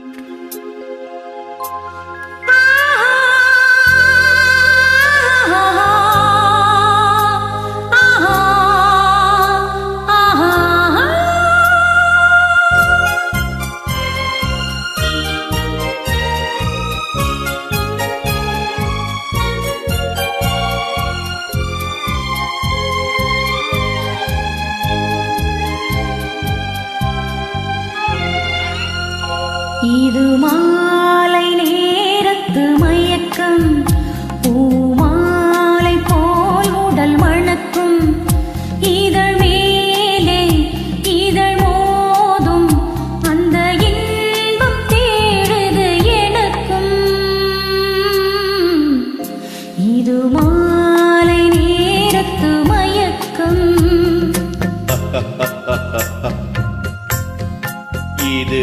Música இது மாலை நேரத்து மயக்கம். பூமாலை போல் உடல் மணக்கும். இதழ் மேலே இதழ் மோதும். அந்த இன்பம் தேடுது எனக்கும். இது மாலை நேரத்து மயக்கம். இது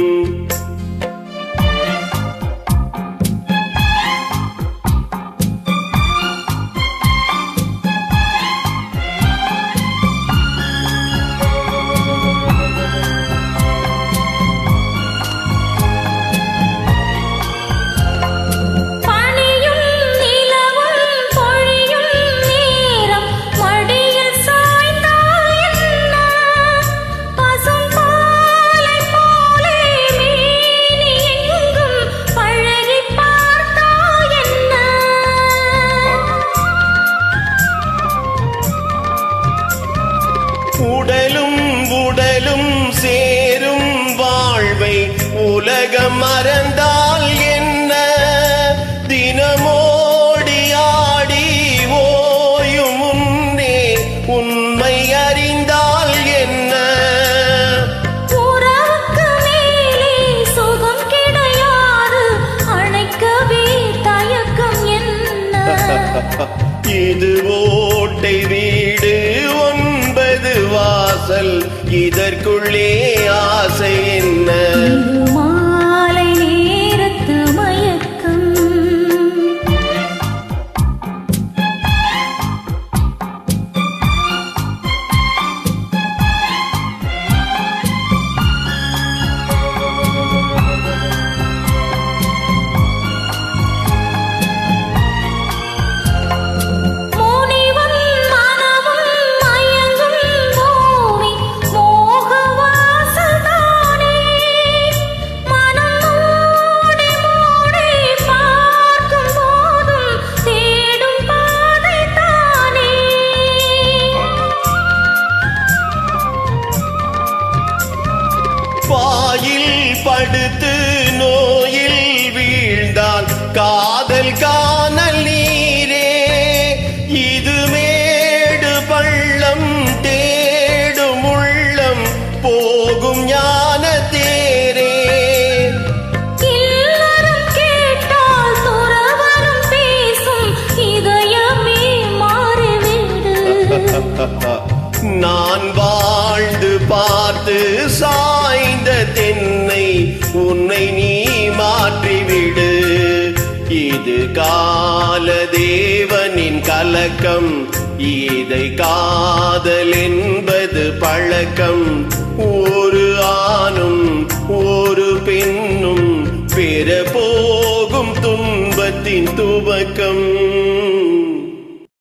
உடலும் சேரும் வாழ்வை உலகம் மறந்த எனக்குள்ளே ஆசை படுத்து நோயில் வீழ்ந்தால் காதல் காணல் நீரே. இது மேடு பள்ளம் தேடும் உள்ளம் போகும் ஞான கலக்கம். இதை காதல் என்பது பழக்கம். ஒரு ஆணும் ஒரு பெண்ணும் பெற போகும் துன்பத்தின் துவக்கம்.